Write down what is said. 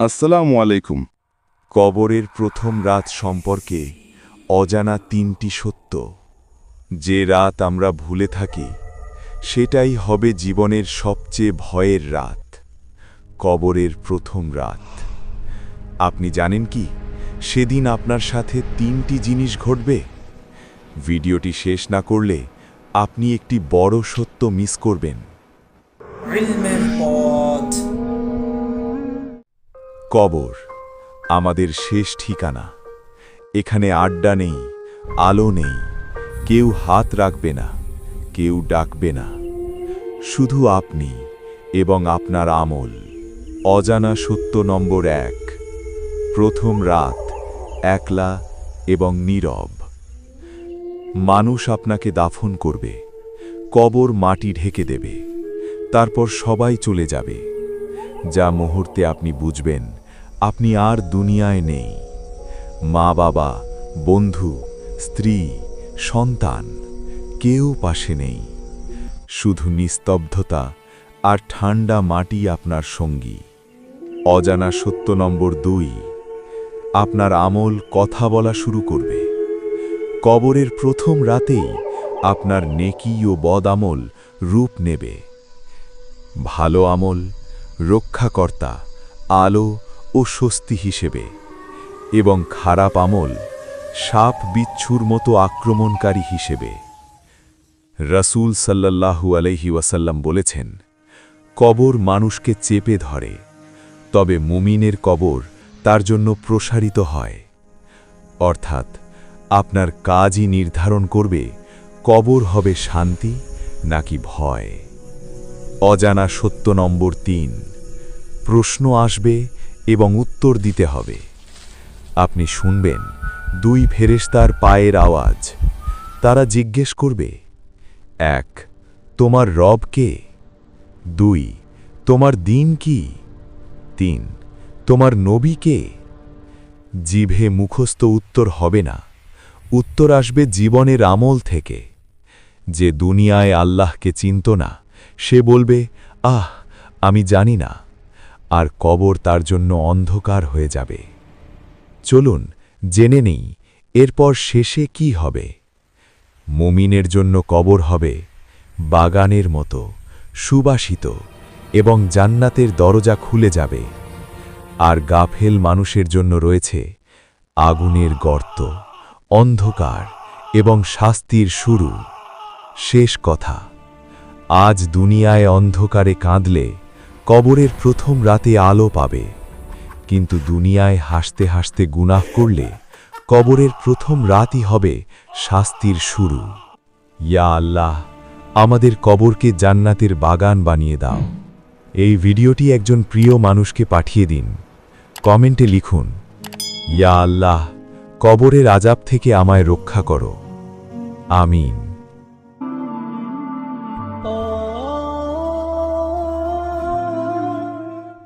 আসসালাম আলাইকুম। কবরের প্রথম রাত সম্পর্কে অজানা তিনটি সত্য। যে রাত আমরা ভুলে থাকি সেটাই হবে জীবনের সবচেয়ে ভয়ের রাত কবরের প্রথম রাত। আপনি জানেন কি সেদিন আপনার সাথে তিনটি জিনিস ঘটবে? ভিডিওটি শেষ না করলে আপনি একটি বড় সত্য মিস করবেন। কবর, আমাদের শেষ ঠিকানা। এখানে আড্ডা নেই, আলো নেই, কেউ হাত রাখবে না, কেউ ডাকবে না। শুধু আপনি এবং আপনার আমল। অজানা সত্য নম্বর এক, প্রথম রাত, একলা এবং নীরব। মানুষ আপনাকে দাফন করবে, কবর মাটি ঢেকে দেবে, তারপর সবাই চলে যাবে। যা মুহূর্তে আপনি বুঝবেন আপনি আর দুনিয়ায় নেই। মা, বাবা, বন্ধু, স্ত্রী, সন্তান, কেউ পাশে নেই। শুধু নিস্তব্ধতা আর ঠান্ডা মাটি আপনার সঙ্গী। অজানা সত্য নম্বর দুই, আপনার আমল কথা বলা শুরু করবে। কবরের প্রথম রাতেই আপনার নেকি ও বদ আমল রূপ নেবে। ভালো আমল, রক্ষাকর্তা, আলো ও স্বস্তি হিসেবে এবং খারাপ আমল সাপ বিচ্ছুর মতো আক্রমণকারী হিসেবে। রসুল সাল্লাল্লাহু আলহি ওয়াসাল্লাম বলেছেন, কবর মানুষকে চেপে ধরে, তবে মুমিনের কবর তার জন্য প্রসারিত হয়। অর্থাৎ আপনার কাজই নির্ধারণ করবে, কবর হবে শান্তি নাকি ভয়। অজানা সত্য নম্বর তিন, প্রশ্ন আসবে এবং উত্তর দিতে হবে। আপনি শুনবেন দুই ফেরেশতার পায়ের আওয়াজ। তারা জিজ্ঞেস করবে, এক, তোমার রব কে? দুই, তোমার দিন কি? তিন, তোমার নবী কে? জিভে মুখস্থ উত্তর হবে না। উত্তর আসবে জীবনের আমল থেকে। যে দুনিয়ায় আল্লাহকে চিনত না, সে বলবে, আহ, আমি জানি না। আর কবর তার জন্য অন্ধকার হয়ে যাবে। চলুন, জেনে নেই, এরপর শেষে কি হবে? মুমিনের জন্য কবর হবে বাগানের মতো, সুবাসিত এবং জান্নাতের দরজা খুলে যাবে। আর গাফেল মানুষের জন্য রয়েছে আগুনের গর্ত, অন্ধকার এবং শাস্তির শুরু। শেষ কথা, আজ দুনিয়ায় অন্ধকারে কাঁদলে কবরের প্রথম রাতে আলো পাবে। কিন্তু দুনিয়ায় হাসতে হাসতে গুনাহ করলে কবরের প্রথম রাতই হবে শাস্তির শুরু। ইয়া আল্লাহ, আমাদের কবরকে জান্নাতের বাগান বানিয়ে দাও। এই ভিডিওটি একজন প্রিয় মানুষকে পাঠিয়ে দিন। কমেন্টে লিখুন, ইয়া আল্লাহ, কবরের আজাব থেকে আমায় রক্ষা করো। আমিন।